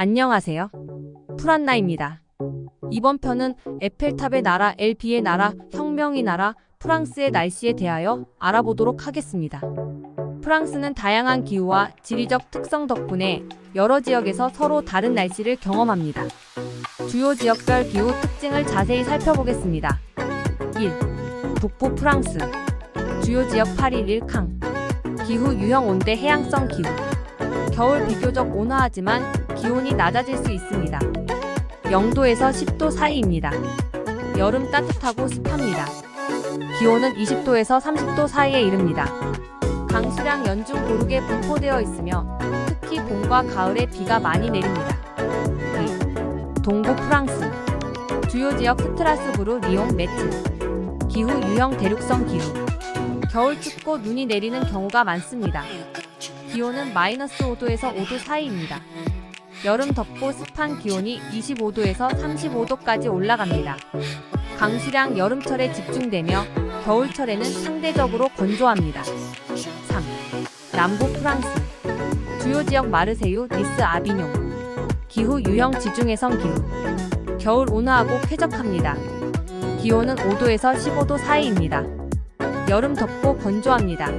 안녕하세요. 프란나입니다. 이번 편은 에펠탑의 나라 엘비의 나라, 혁명의 나라, 프랑스의 날씨에 대하여 알아보도록 하겠습니다. 프랑스는 다양한 기후와 지리적 특성 덕분에 여러 지역에서 서로 다른 날씨를 경험합니다. 주요 지역별 기후 특징을 자세히 살펴보겠습니다. 1. 북부 프랑스 주요 지역 파리 릴캉 기후 유형 온대 해양성 기후 겨울 비교적 온화하지만 기온이 낮아질 수 있습니다. 0도에서 10도 사이입니다. 여름 따뜻하고 습합니다. 기온은 20도에서 30도 사이에 이릅니다. 강수량 연중 고르게 분포되어 있으며 특히 봄과 가을에 비가 많이 내립니다. 2. 동부 프랑스 주요 지역 스트라스부르, 리옹, 메츠 기후 유형 대륙성 기후 겨울 춥고 눈이 내리는 경우가 많습니다. 기온은 마이너스 5도에서 5도 사이입니다. 여름 덥고 습한 기온이 25도에서 35도까지 올라갑니다. 강수량 여름철에 집중되며 겨울철에는 상대적으로 건조합니다. 3. 남부 프랑스 주요 지역 마르세유, 니스, 아비뇽 기후 유형 지중해성 기후 겨울 온화하고 쾌적합니다. 기온은 5도에서 15도 사이입니다. 여름 덥고 건조합니다.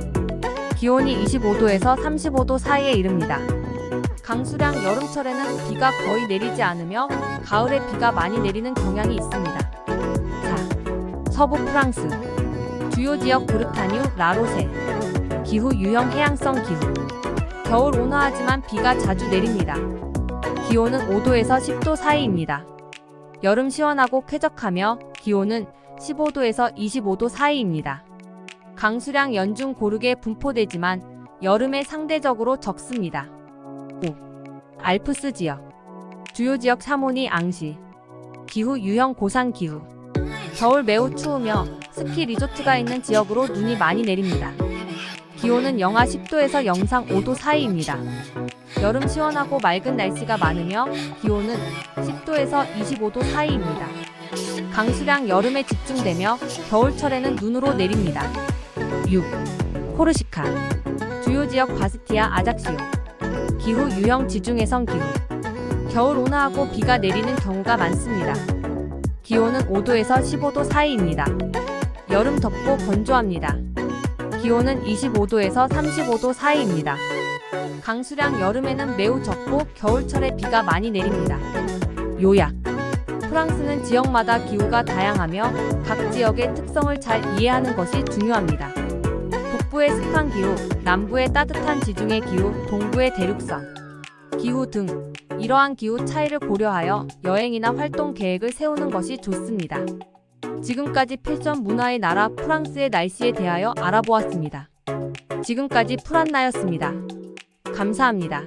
기온이 25도에서 35도 사이에 이릅니다. 강수량 여름철에는 비가 거의 내리지 않으며 가을에 비가 많이 내리는 경향이 있습니다. 4. 서부 프랑스 주요 지역 브르타뉴, 라로세 기후 유형 해양성 기후 겨울 온화하지만 비가 자주 내립니다. 기온은 5도에서 10도 사이입니다. 여름 시원하고 쾌적하며 기온은 15도에서 25도 사이입니다. 강수량 연중 고르게 분포되지만 여름에 상대적으로 적습니다. 5. 알프스 지역 주요 지역 샤모니 앙시 기후 유형 고산 기후 겨울 매우 추우며 스키 리조트가 있는 지역으로 눈이 많이 내립니다. 기온은 영하 10도에서 영상 5도 사이입니다. 여름 시원하고 맑은 날씨가 많으며 기온은 10도에서 25도 사이입니다. 강수량 여름에 집중되며 겨울철에는 눈으로 내립니다. 6. 코르시카 주요 지역 바스티아 아작시오 기후 유형 지중해성 기후 겨울 온화하고 비가 내리는 경우가 많습니다. 기온은 5도에서 15도 사이입니다. 여름 덥고 건조합니다. 기온은 25도에서 35도 사이입니다. 강수량 여름에는 매우 적고 겨울철에 비가 많이 내립니다. 요약 프랑스는 지역마다 기후가 다양하며 각 지역의 특성을 잘 이해하는 것이 중요합니다. 북부의 습한 기후, 남부의 따뜻한 지중해 기후, 동부의 대륙성 기후 등 이러한 기후 차이를 고려하여 여행이나 활동 계획을 세우는 것이 좋습니다. 지금까지 패션 문화의 나라 프랑스의 날씨에 대하여 알아보았습니다. 지금까지 프란나였습니다. 감사합니다.